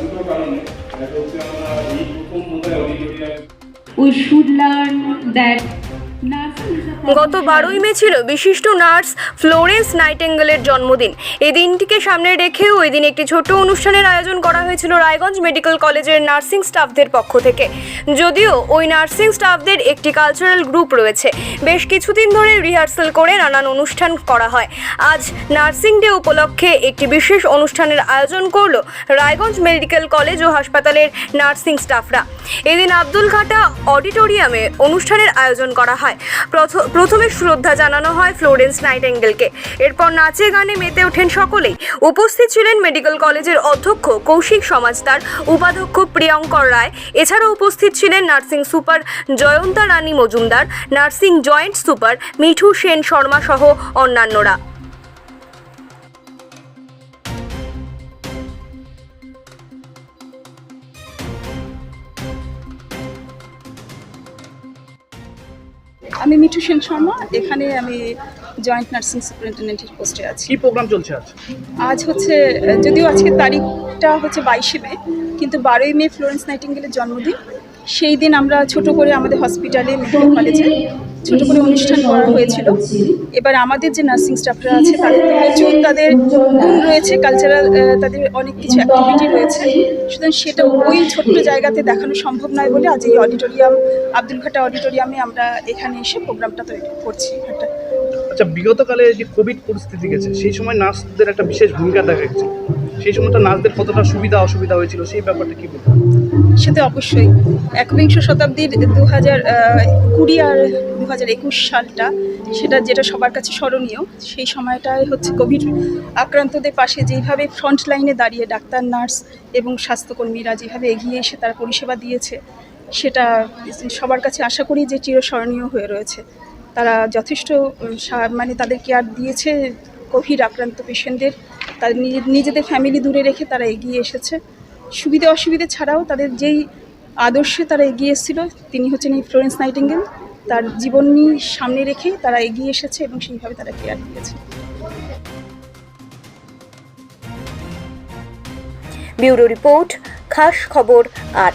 দুটো কারণে। একটা হচ্ছে আমরা এই প্রথম বোধহয় auditorium learn that nursing is a গত বারোই মে ছিল বিশিষ্ট নার্স ফ্লোরেন্স নাইটেঙ্গেলের জন্মদিন। এই দিনটিকে সামনে রেখেও ওই দিন একটি ছোট অনুষ্ঠানের আয়োজন করা হয়েছিল রায়গঞ্জ মেডিকেল কলেজের নার্সিং স্টাফদের পক্ষ থেকে। যদিও ওই নার্সিং স্টাফদের একটি কালচারাল গ্রুপ রয়েছে। বেশ কিছুদিন ধরে রিহার্সাল করে নানান অনুষ্ঠান করা হয়। আজ নার্সিং ডে উপলক্ষে একটি বিশেষ অনুষ্ঠানের আয়োজন করল রায়গঞ্জ মেডিকেল কলেজ ও হাসপাতালের নার্সিং স্টাফরা। এদিন আব্দুল ঘাটা অডিটোরিয়ামে অনুষ্ঠানের আয়োজন করা হয়। প্রথমে শ্রদ্ধা জানানো হয় ফ্লোরেন্স নাইট নাইটেঙ্গেলকে। এরপর নাচে গানে মেতে ওঠেন সকলেই। উপস্থিত ছিলেন মেডিকেল কলেজের অধ্যক্ষ, কৌশিক সমাজদার উপাধ্যক্ষ প্রিয়ঙ্কর রায়। এছাড়া উপস্থিত ছিলেন nursing super Jayanta Rani Majumdar, nursing joint super Mithu Sen Sharma সহ অন্যান্যরা। আমি মিঠু সেন শর্মা এখানে আমি জয়েন্ট নার্সিং সুপারিনটেন্ডেন্টের পোস্টে আছি। কি প্রোগ্রাম চলছে আজ? আজ হচ্ছে যদিও আজকে তারিখটা হচ্ছে বাইশে মে কিন্তু বারোই মে ফ্লোরেন্স নাইটিঙ্গেলের জন্মদিন। সেই দিন আমরা ছোট করে আমাদের হসপিটালে মেডিকেল কলেজে ছোট করে অনুষ্ঠান করা হয়েছিল। এবার আমাদের যে নার্সিং স্টাফরা আছে, তাদের প্রচুর তাদের গুণ রয়েছে কালচারাল তাদের অনেক কিছু অ্যাক্টিভিটি রয়েছে। সুতরাং সেটা ওই ছোট্ট জায়গাতে দেখানো সম্ভব নয় বলে আজ এই অডিটোরিয়াম আব্দুল ঘাটা অডিটোরিয়ামে আমরা এখানে এসে প্রোগ্রামটা তৈরি করছি। একটা আচ্ছা বিগতকালে যে কোভিড পরিস্থিতি গেছে, সেই সময় নার্সদের একটা বিশেষ ভূমিকা দেখা গেছে। সেই সময়টা নার্সদের কতটা সুবিধা, অসুবিধা হয়েছিল, সেই ব্যাপারটা কি বলব সেটা অবশ্যই। একবিংশ শতাব্দীর দু হাজার কুড়ি আর দু হাজার একুশ সালটা, সেটা যেটা সবার কাছে স্মরণীয়, সেই সময়টায় হচ্ছে কোভিড আক্রান্তদের পাশে যেইভাবে ফ্রন্ট লাইনে দাঁড়িয়ে ডাক্তার, নার্স এবং স্বাস্থ্যকর্মীরা যেভাবে এগিয়ে এসে তারা পরিষেবা দিয়েছে, সেটা সবার কাছে আশা করি যে চিরস্মরণীয় হয়ে রয়েছে। তারা যথেষ্ট সা- মানে তাদের কেয়ার দিয়েছে কোভিড আক্রান্ত পেশেন্টদের, তাদের নিজে- নিজেদের ফ্যামিলি দূরে রেখে তারা এগিয়ে এসেছে। সুবিধে অসুবিধে ছাড়াও তাদের যেই আদর্শে তারা এগিয়ে এসেছিল, তিনি হচ্ছেন এই ফ্লোরেন্স নাইটিঙ্গেল তার জীবন নিয়ে সামনে রেখে তারা এগিয়ে এসেছে এবং সেইভাবে তারা কেয়ার দিয়েছে। ব্যুরো রিপোর্ট, খাস খবর আট।